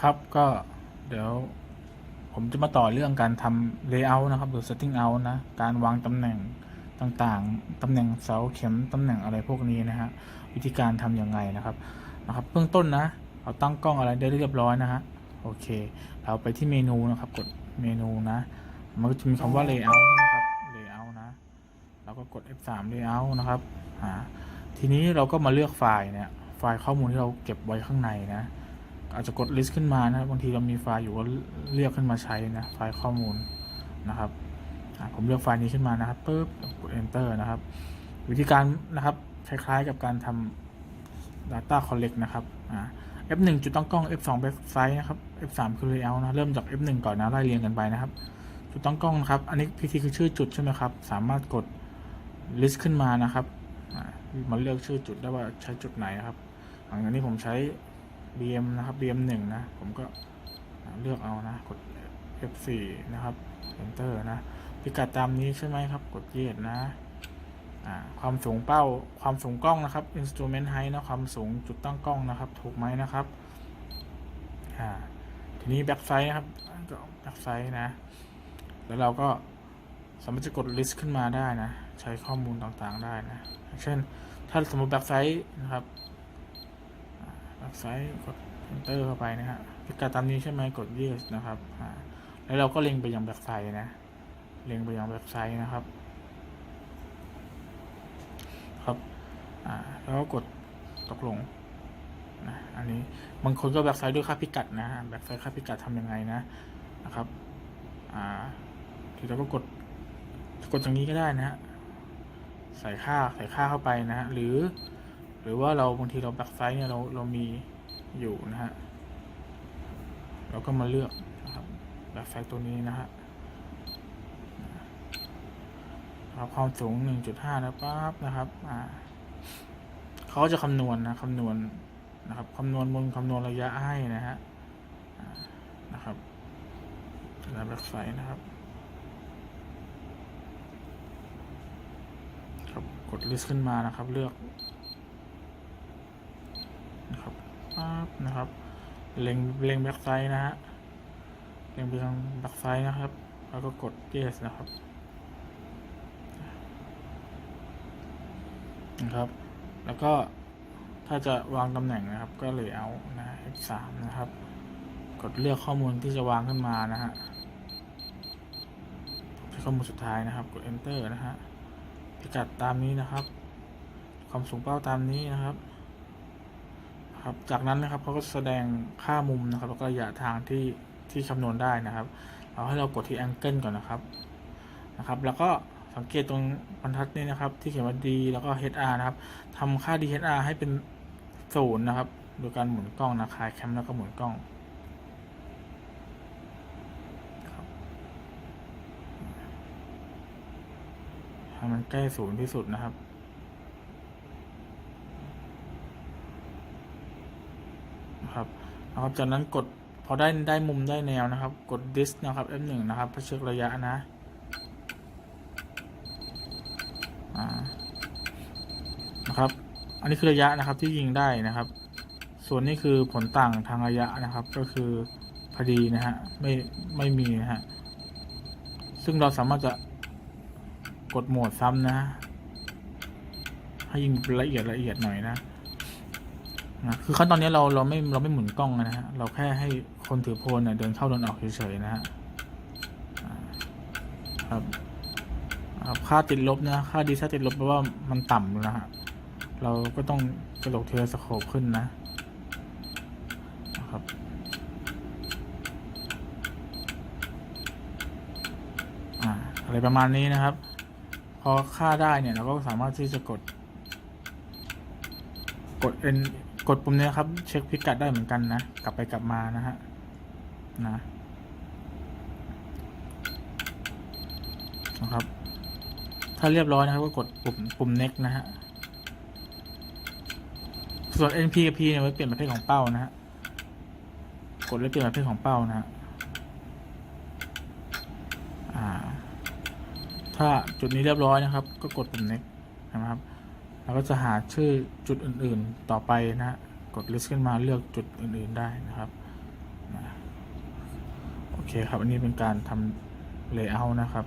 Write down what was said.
ครับก็เดี๋ยวผมจะมาต่อเรื่องการทำ layout นะครับหรือ setting out นะ การวางตำแหน่งต่างๆ ตำแหน่งเสาเข็ม ตำแหน่งอะไรพวกนี้นะฮะ วิธีการทำยังไงนะครับ นะครับ เบื้องต้นนะ เราตั้งกล้องอะไรได้เรียบร้อยนะฮะ โอเค เราไปที่เมนูนะครับ กดเมนูนะ มันก็จะมีคำว่า layout นะครับ layout นะเราก็กด F3 layout นะครับ อ่า ทีนี้เราก็มาเลือกไฟล์เนี่ย ไฟล์ข้อมูลที่เราเก็บไว้ข้างในนะ อาจจะกด list ขึ้นมานะบางทีเรามีไฟล์อยู่ก็เรียกขึ้นมาใช้นะไฟล์ข้อมูลนะครับผมเลือกไฟล์นี้ขึ้นมานะครับปุ๊บกด enter นะครับ วิธีการนะครับคล้ายๆกับการทำ data collect นะครับ F1 จุดตั้งกล้อง F2 backside นะครับ F3 คือ layout นะเริ่มจาก F1 ก่อนนะไล่เรียงกันไปนะครับ จุดตั้งกล้องนะครับ อันนี้ PT คือชื่อจุดใช่ไหมครับ สามารถกด list ขึ้นมานะครับมาเลือกชื่อจุดได้ว่าใช้จุดไหนนะครับอย่างนี้ผมใช้ BM นะครับ BM หนึ่งนะ ผมก็เลือกเอานะ กด F4 นะครับ Enter นะ พิกัดตามนี้ใช่ไหมครับ กดเยดนะความสูงเป้า ความสูงกล้องนะครับ Instrument Height นะความสูงจุดตั้งกล้องนะครับ ถูกไหมนะครับ ทีนี้ Back Side นะครับ ก็ Back Side นะ แล้วเราก็สามารถจะกด list ขึ้นมาได้นะ ใช้ข้อมูลต่างๆได้นะ เช่น ถ้าสมมติ Back Side นะครับ แบ็กไซต์กด enter เข้าไปนะฮะพิกัดตามนี้ใช่ไหมกด yes นะครับแล้วเราก็เล็งไปยังแบ็กไซต์นะ เล็งไปยังแบ็กไซต์นะครับ ครับแล้วก็กดตกลงนะอันนี้บางคนก็แบ็กไซต์ด้วยค่าพิกัดนะฮะแบ็กไซต์ค่าพิกัดทำยังไงนะนะครับอ่าทีเราก็กดกดตรงนี้ก็ได้นะฮะใส่ค่าใส่ค่าเข้าไปนะฮะหรือ หรือว่าเราบางทีเราแบ็กไซด์เนี่ยเราเรามีอยู่นะฮะเราก็มาเลือกนะครับแบ็กไซด์ตัวนี้นะฮะครับความสูง 1.5 นะปั๊บนะครับอ่าเขาจะคำนวณนะคำนวณนะครับคำนวณมุมคำนวณระยะให้นะฮะนะครับแล้วแบ็กไซด์นะครับ ครับ กดลิสต์ขึ้นมานะครับ เลือก นะครับ ปั๊บนะครับเล็งเล็งแบ็กไซด์นะฮะเล็งไปทางแบ็กไซด์นะครับ แล้วก็กด yes นะครับนะครับ แล้วก็ถ้าจะวางตำแหน่งนะครับ ก็เลยเอานะ F3 นะครับ กดเลือกข้อมูลที่จะวางขึ้นมานะฮะข้อมูลสุดท้ายนะครับ กด enter นะฮะพิกัดตามนี้นะครับ ความสูงเป้าตามนี้นะครับ ครับ จากนั้นนะครับเขาก็แสดงค่ามุมนะครับ แล้วก็ระยะทางที่ที่คำนวณได้นะครับเอาให้เรากดที่ angle ก่อนนะครับนะครับ แล้วก็สังเกตตรงบรรทัดนี้นะครับ ที่เขียนว่า D แล้วก็ HR นะครับทำค่า DHR ให้เป็นศูนย์นะครับโดยการหมุนกล้องนะคลายแคมแล้วก็หมุนกล้องให้มันใกล้ศูนย์ที่สุดนะครับ นะครับนะครับ จากนั้นกดพอได้ได้มุมได้แนวนะครับ กด dis นะครับ F1 นะครับเพื่อเช็คระยะนะนะครับ อันนี้คือระยะนะครับที่ยิงได้นะครับ ส่วนนี้คือผลต่างทางระยะนะครับ ก็คือพอดีนะฮะไม่ไม่มีนะฮะซึ่งเราสามารถจะกดโหมดซ้ำนะให้ยิงละเอียดละเอียดหน่อยนะ นะคือขั้นตอนนี้เราเราไม่เราไม่หมุนกล้องนะฮะเราแค่ให้คนถือโพลเนี่ยเดินเข้าเดินออกเฉยๆนะฮะครับค่าติดลบนะค่าดีถ้าติดลบแปลว่ามันต่ำนะฮะเราก็ต้องกระโดดเทเลสโคปขึ้นนะครับอ่าอะไรประมาณนี้นะครับ พอค่าได้เนี่ยเราก็สามารถที่จะกดกด N กดปุ่มนี้ครับ เช็คพิกัดได้เหมือนกันนะ กลับไปกลับมานะฮะนะนะครับ ถ้าเรียบร้อยนะครับก็กดปุ่มปุ่ม next นะฮะส่วน NP กับ P เนี่ยไว้เปลี่ยนประเภทของเป้านะฮะกดแล้วเปลี่ยนประเภทของเป้านะฮะถ้าจุดนี้เรียบร้อยนะครับ ก็กดปุ่ม next นะครับ เราก็จะหาชื่อจุดอื่นๆต่อไปนะกดลิสต์ขึ้นมาเลือกจุดอื่นๆได้นะครับโอเคครับ อันนี้เป็นการทำเลเยอร์นะครับ